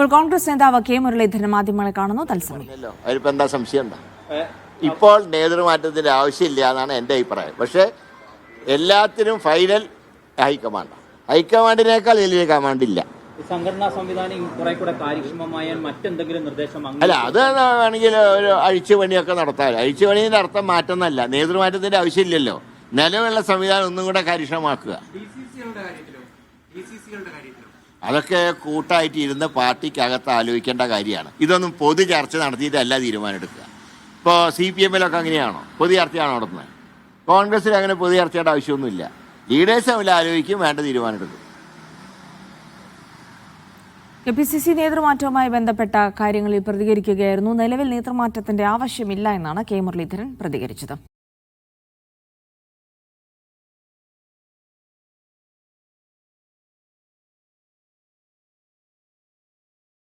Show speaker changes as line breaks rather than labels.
ഇപ്പോൾ കോൺഗ്രസ് നേതാവ് കെ മുരളീധരൻ മാധ്യമങ്ങളെ കാണുന്നു. തത്സമയം.
എന്താ സംശയം എന്താ? ഇപ്പോൾ നേതൃമാറ്റത്തിന്റെ ആവശ്യമില്ല എന്നാണ് എന്റെ അഭിപ്രായം. പക്ഷേ എല്ലാത്തിനും ഫൈനൽ ഹൈക്കമാൻഡ്. ഹൈക്കമാൻഡിനേക്കാൾ വലിയ കമാൻഡ് ഇല്ല.
ഈ സംഘടനാ സംവിധാനം കുറെ കൂടെ കാര്യക്ഷമമായാൽ മറ്റെന്തെങ്കിലും നിർദ്ദേശം
അല്ല അത് വേണമെങ്കിൽ ഒരു അഴിച്ചുപണിയൊക്കെ നടത്താം അഴിച്ചുപണിയുടെ അർത്ഥം മാറ്റുന്നല്ല. നേതൃമാറ്റത്തിന്റെ ആവശ്യമില്ലല്ലോ. നിലവിലുള്ള സംവിധാനം ഒന്നും കൂടെ കാര്യക്ഷമമാക്കുക. അതൊക്കെ കൂട്ടായിട്ട് ഇരുന്ന് പാർട്ടിക്കകത്ത് ആലോചിക്കേണ്ട കാര്യമാണ്. ഇതൊന്നും പൊതു ചർച്ച നടത്തിയിട്ടല്ല തീരുമാനം എടുക്കുക ഇപ്പോൾ സി പി എമ്മിലൊക്കെ അങ്ങനെയാണോ? പൊതു ചർച്ചയാണോ നടത്തുന്നത്? കോൺഗ്രസ്സിൽ അങ്ങനെ പൊതു ചർച്ചയുടെ ആവശ്യമൊന്നുമില്ല. ലീഡേഴ്സ് തമ്മിൽ ആലോചിക്കും വേണ്ട തീരുമാനം എടുക്കും
കെ പി സി സി നേതൃമാറ്റവുമായി ബന്ധപ്പെട്ട കാര്യങ്ങളിൽ പ്രതികരിക്കുകയായിരുന്നു. നിലവിൽ നേതൃമാറ്റത്തിന്റെ ആവശ്യമില്ല എന്നാണ് കെ മുരളീധരൻ പ്രതികരിച്ചത്.